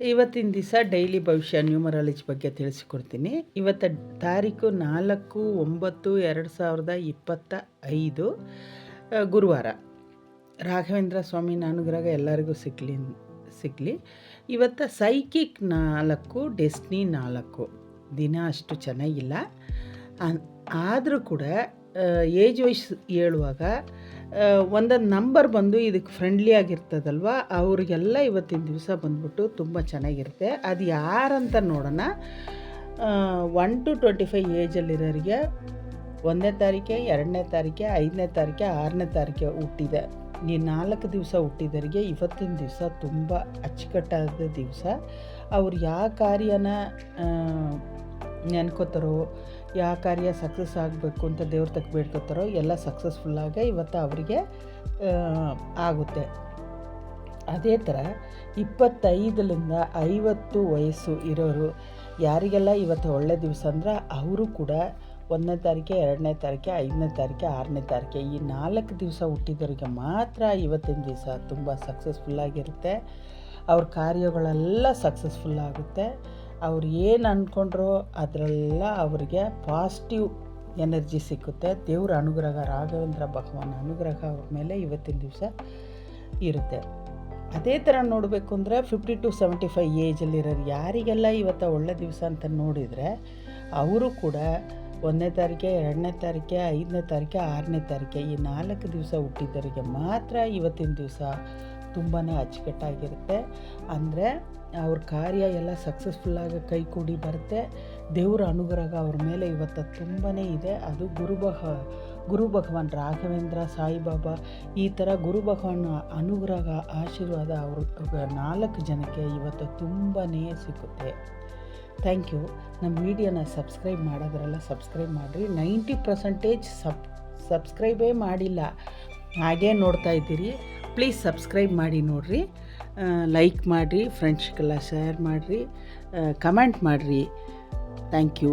ಇವತ್ತಿನ ದಿವಸ ಡೈಲಿ ಭವಿಷ್ಯ ನ್ಯೂಮರಾಲಜಿ ಬಗ್ಗೆ ತಿಳಿಸಿಕೊಡ್ತೀನಿ. ಇವತ್ತು ತಾರೀಕು ನಾಲ್ಕು, ಒಂಬತ್ತು, ಎರಡು ಸಾವಿರದ ಇಪ್ಪತ್ತ ಐದು ಗುರುವಾರ. ರಾಘವೇಂದ್ರ ಸ್ವಾಮಿ ಅನುಗ್ರಹ ಎಲ್ಲರಿಗೂ ಸಿಗಲಿ ಸಿಗಲಿ ಇವತ್ತು ಸೈಕಿಕ್ ನಾಲ್ಕು, ಡೆಸ್ನಿ ನಾಲ್ಕು. ದಿನ ಅಷ್ಟು ಚೆನ್ನಾಗಿಲ್ಲ. ಆದರೂ ಕೂಡ ಏಜ್ ವಯಸ್ಸು ಹೇಳುವಾಗ ಒಂದೊಂದು ನಂಬರ್ ಬಂದು ಇದಕ್ಕೆ ಫ್ರೆಂಡ್ಲಿ ಆಗಿರ್ತದಲ್ವ? ಅವ್ರಿಗೆಲ್ಲ ಇವತ್ತಿನ ದಿವಸ ಬಂದ್ಬಿಟ್ಟು ತುಂಬ ಚೆನ್ನಾಗಿರುತ್ತೆ. ಅದು ಯಾರಂತ ನೋಡೋಣ. ಒನ್ ಟು ಟ್ವೆಂಟಿ ಫೈವ್ ಏಜಲ್ಲಿರೋರಿಗೆ ಒಂದನೇ ತಾರೀಕೆ, ಎರಡನೇ ತಾರೀಕೆ, ಐದನೇ ತಾರೀಕೆ, ಆರನೇ ತಾರೀಕೆ ಹುಟ್ಟಿದೆ. ಈ ನಾಲ್ಕು ದಿವಸ ಹುಟ್ಟಿದವರಿಗೆ ಇವತ್ತಿನ ದಿವಸ ತುಂಬ ಅಚ್ಚುಕಟ್ಟಾದ ದಿವಸ. ಅವ್ರು ಯಾವ ಕಾರ್ಯನ ನೆನ್ಕೋತಾರೋ, ಯಾವ ಕಾರ್ಯ ಸಕ್ಸಸ್ ಆಗಬೇಕು ಅಂತ ದೇವ್ರ ತಕ್ಕ ಬೇಡ್ಕೋತಾರೋ, ಎಲ್ಲ ಸಕ್ಸಸ್ಫುಲ್ಲಾಗೆ ಇವತ್ತು ಅವರಿಗೆ ಆಗುತ್ತೆ. ಅದೇ ಥರ ಇಪ್ಪತ್ತೈದರಿಂದ ಐವತ್ತು ವಯಸ್ಸು ಇರೋರು, ಯಾರಿಗೆಲ್ಲ ಇವತ್ತು ಒಳ್ಳೆ ದಿವಸ ಅಂದ್ರೆ ಅವರು ಕೂಡ ಒಂದನೇ ತಾರೀಕೆ ಎರಡನೇ ತಾರೀಕೆ ಐದನೇ ತಾರೀಕೆ ಆರನೇ ತಾರೀಕೆ ಈ ನಾಲ್ಕು ದಿವಸ ಹುಟ್ಟಿದವರಿಗೆ ಮಾತ್ರ ಇವತ್ತಿನ ದಿವಸ ತುಂಬ ಸಕ್ಸಸ್ಫುಲ್ಲಾಗಿರುತ್ತೆ ಅವ್ರ ಕಾರ್ಯಗಳೆಲ್ಲ ಸಕ್ಸಸ್ಫುಲ್ ಆಗುತ್ತೆ. ಅವ್ರು ಏನು ಅಂದ್ಕೊಂಡ್ರು ಅದರೆಲ್ಲ ಅವರಿಗೆ ಪಾಸಿಟಿವ್ ಎನರ್ಜಿ ಸಿಕ್ಕುತ್ತೆ. ದೇವರ ಅನುಗ್ರಹ, ರಾಘವೇಂದ್ರ ಭಗವಾನ್ ಅನುಗ್ರಹ ಅವ್ರ ಮೇಲೆ ಇವತ್ತಿನ ದಿವಸ ಇರುತ್ತೆ. ಅದೇ ಥರ ನೋಡಬೇಕು ಅಂದರೆ ಫಿಫ್ಟಿ ಟು ಸೆವೆಂಟಿ ಫೈವ್ ಏಜಲ್ಲಿರೋರು ಯಾರಿಗೆಲ್ಲ ಇವತ್ತು ಒಳ್ಳೆ ದಿವಸ ಅಂತ ನೋಡಿದರೆ ಅವರು ಕೂಡ ಒಂದನೇ ತಾರೀಕೆ ಎರಡನೇ ತಾರೀಕೆ ಐದನೇ ತಾರೀಕೆ ಆರನೇ ತಾರೀಕೆ ಈ ನಾಲ್ಕು ದಿವಸ ಹುಟ್ಟಿದವರಿಗೆ ಮಾತ್ರ ಇವತ್ತಿನ ದಿವಸ ತುಂಬಾ ಅಚ್ಚುಕಟ್ಟಾಗಿರುತ್ತೆ. ಅಂದರೆ ಅವ್ರ ಕಾರ್ಯ ಎಲ್ಲ ಸಕ್ಸಸ್ಫುಲ್ಲಾಗಿ ಕೈ ಕೂಡಿ ಬರುತ್ತೆ. ದೇವರ ಅನುಗ್ರಹ ಅವ್ರ ಮೇಲೆ ಇವತ್ತು ತುಂಬಾ ಇದೆ. ಅದು ಗುರು ಭಗ ಗುರು ಭಗವಾನ್ ರಾಘವೇಂದ್ರ ಸಾಯಿಬಾಬಾ ಈ ಥರ ಗುರು ಭಗವಾನ್ ಅನುಗ್ರಹ, ಆಶೀರ್ವಾದ ಅವರು ನಾಲ್ಕು ಜನಕ್ಕೆ ಇವತ್ತು ತುಂಬಾ ಸಿಕ್ಕುತ್ತೆ ಥ್ಯಾಂಕ್ ಯು ನಮ್ಮ ವಿಡಿಯೋನ ಸಬ್ಸ್ಕ್ರೈಬ್ ಮಾಡೋದ್ರೆಲ್ಲ ಸಬ್ಸ್ಕ್ರೈಬ್ ಮಾಡಿರಿ. ನೈಂಟಿ ಪರ್ಸೆಂಟೇಜ್ ಸಬ್, ಸಬ್ಸ್ಕ್ರೈಬೇ ಮಾಡಿಲ್ಲ. ಹಾಗೇ ನೋಡ್ತಾ ಇದ್ದೀರಿ. ಪ್ಲೀಸ್ ಸಬ್ಸ್ಕ್ರೈಬ್ ಮಾಡಿ ನೋಡಿರಿ. ಲೈಕ್ ಮಾಡಿರಿ ಫ್ರೆಂಡ್ಸ್ಗೆಲ್ಲ ಶೇರ್ ಮಾಡಿರಿ. ಕಮೆಂಟ್ ಮಾಡಿರಿ. Thank you